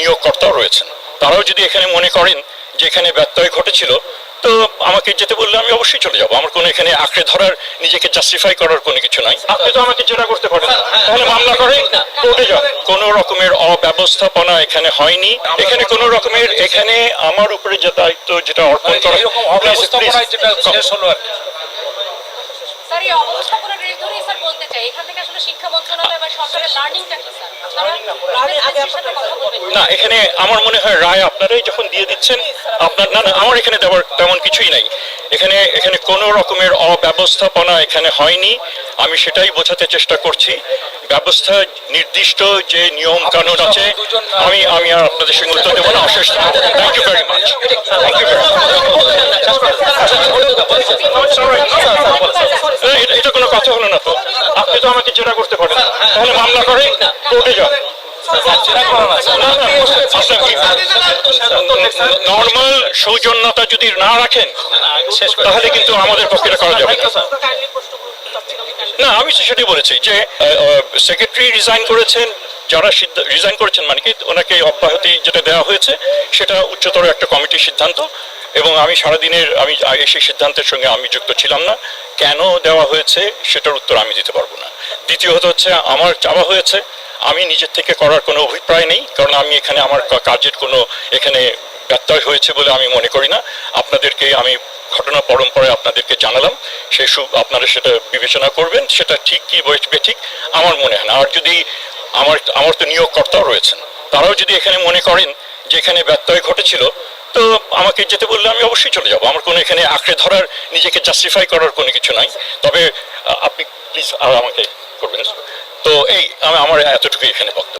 নিয়োগকর্তাও রয়েছেন। তারাও যদি এখানে মনে করেন যে এখানে ব্যত্যয় ঘটেছিল তো আমাকে যেতে বললে আমি অবশ্যই চলে যাব। আমার কোনো এখানে আঁকড়ে ধরার নিজেকে জাস্টিফাই করার কোনো কিছু নাই। আপনি তো আমাকে জেরা করতে পারেন না। তাহলে মামলা করে কোর্টে যান কোনো রকমের অব্যবস্থাপনা এখানে হয়নি। এখানে কোনো রকমের এখানে আমার উপরে যে দায়িত্ব যেটা অর্পণ করা এরকম Please, অব্যবস্থাপনায় please, যেটা come. শেষ হলো আর কি। স্যার এই অবস্থাপনা রেট ধরেই স্যার বলতে চাই এখান থেকে আসলে শিক্ষা মন্ত্রণালয় বা সরকারের লার্নিংটা কি স্যার? আপনারা না এখানে আমার মনে হয় রায় আপনারাই যখন দিয়ে দিচ্ছেন আপনার না না আমার এখানে দেওয়ার তেমন কিছুই নাই। এখানে এখানে কোনো রকমের অব্যবস্থাপনা এখানে হয়নি। আমি সেটাই বোঝাতে চেষ্টা করছি। ব্যবস্থা নির্দিষ্ট যে নিয়ম কানুন আছে আমি আমি আর আপনাদের সঙ্গে উত্তর দেবো না। অশেষ thank you very much thank you এটা কোনো কথা হলো না তো। আপনি তো আমাকে জেরা করতে পারেন। তাহলে মামলা করে কোর্টে যান। নর্মাল সৌজন্যতা যদি না রাখেন, তাহলে কিন্তু আমাদের পক্ষে করা যাবে না। আমি তো বলেছি যে সেক্রেটারি রিজাইন করেছেন, যারা রিজাইন করেছেন মানে কি, ওনাকে অব্যাহতি যেটা দেওয়া হয়েছে, সেটা উচ্চতর একটা কমিটির সিদ্ধান্ত, এবং আমি সারাদিনের আমি সেই সিদ্ধান্তের সঙ্গে আমি যুক্ত ছিলাম না কেন দেওয়া হয়েছে, সেটার উত্তর আমি দিতে পারব না দ্বিতীয়ত হচ্ছে, আমার চাওয়া হয়েছে আমি নিজের থেকে করার কোনো অভিপ্রায় নেই, কারণ আমি এখানে আমার কাজের কোনো এখানে ব্যত্যয় হয়েছে বলে আমি মনে করি না। আপনাদেরকে আমি ঘটনা পরম্পরায় আপনাদেরকে জানালাম, সেই সু আপনারা সেটা বিবেচনা করবেন, সেটা ঠিক কি ঠিক আমার মনে হয় না। আর যদি আমার আমার তো নিয়োগকর্তাও রয়েছেন, তারাও যদি এখানে মনে করেন যে এখানে ব্যত্যয় ঘটেছিল, তো আমাকে যেতে বললে আমি অবশ্যই চলে যাব। আমার কোনো এখানে আঁকড়ে ধরার, নিজেকে জাস্টিফাই করার কোনো কিছু নাই। তবে আপনি প্লিজ আর আমাকে করবেন তো এই আমি আমার এতটুকু এখানে বক্তব্য।